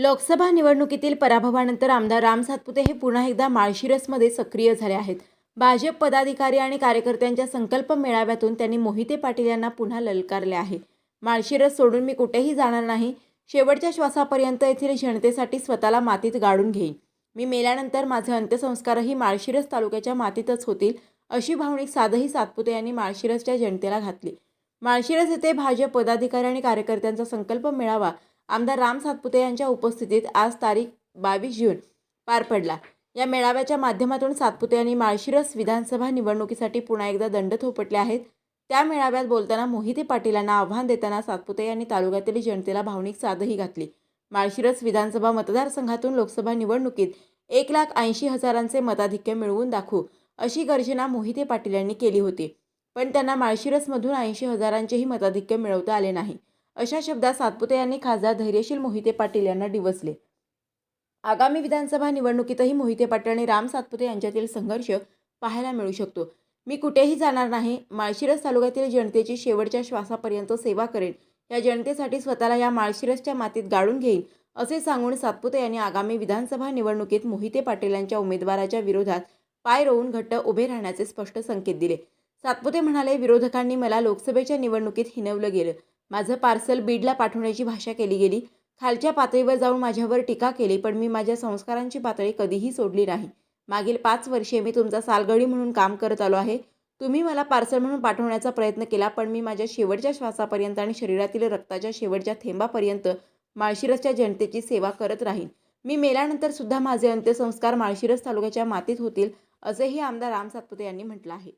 लोकसभा निवडणुकीतील पराभवानंतर आमदार राम सातपुते हे पुन्हा एकदा माळशिरसमध्ये सक्रिय झाले आहेत. भाजप पदाधिकारी आणि कार्यकर्त्यांच्या संकल्प मेळाव्यातून त्यांनी मोहिते पाटील यांना पुन्हा ललकारले आहे. माळशिरस सोडून मी कुठेही जाणार नाही. शेवटच्या श्वासापर्यंत येथील जनतेसाठी स्वतःला मातीत गाडून घेईन. मी मेल्यानंतर माझे अंत्यसंस्कारही माळशिरस तालुक्याच्या मातीतच होतील अशी भावनिक साधही सातपुते यांनी माळशिरसच्या जनतेला घातली. माळशिरस येथे भाजप पदाधिकारी आणि कार्यकर्त्यांचा संकल्प मेळावा आमदार राम सातपुते यांच्या उपस्थितीत आज तारीख बावीस जून पार पडला. या मेळाव्याच्या माध्यमातून सातपुते यांनी माळशिरस विधानसभा निवडणुकीसाठी पुन्हा एकदा दंड थोपटले आहेत. त्या मेळाव्यात बोलताना मोहिते पाटील यांना आव्हान देताना सातपुते यांनी तालुक्यातील जनतेला भावनिक साधही घातली. माळशिरस विधानसभा मतदारसंघातून लोकसभा निवडणुकीत एक लाख ऐंशी हजारांचे मताधिक्य मिळवून दाखवू अशी गर्जना मोहिते पाटील यांनी केली होती. पण त्यांना माळशिरसमधून ऐंशी हजारांचेही मताधिक्य मिळवता आले नाही. अशा शब्दात सातपुते यांनी खासदार धैर्यशील मोहिते पाटील यांना डिवसले आगामी विधानसभा निवडणुकीतही मोहिते पाटील आणि राम सातपुते यांच्यातील संघर्ष पाहायला मिळू शकतो. मी कुठेही जाणार नाही माळशिरस तालुक्यातील जनतेची शेवटच्या श्वासापर्यंत सेवा करेन. या जनतेसाठी स्वतःला या माळशिरसच्या मातीत गाडून घेईन असे सांगून सातपुते यांनी आगामी विधानसभा निवडणुकीत मोहिते पाटील यांच्या उमेदवाराच्या विरोधात पाय रोवून घट्ट उभे राहण्याचे स्पष्ट संकेत दिले. सातपुते म्हणाले विरोधकांनी मला लोकसभेच्या निवडणुकीत हिनवलं गेलं. माझं पार्सल बीडला पाठवण्याची भाषा केली गेली. खालच्या पातळीवर जाऊन माझ्यावर टीका केली पण मी माझ्या संस्कारांची पातळी कधीही सोडली नाही. मागील पाच वर्षे मी तुमचा सालगडी म्हणून काम करत आलो आहे. तुम्ही मला पार्सल म्हणून पाठवण्याचा प्रयत्न केला पण मी माझ्या शेवटच्या श्वासापर्यंत आणि शरीरातील रक्ताच्या शेवटच्या थेंबापर्यंत माळशिरसच्या जनतेची सेवा करत राहीन. मी मेल्यानंतर सुद्धा माझे अंत्यसंस्कार माळशिरस तालुक्याच्या मातीत होतील असेही आमदार राम सातपुते यांनी म्हटलं आहे.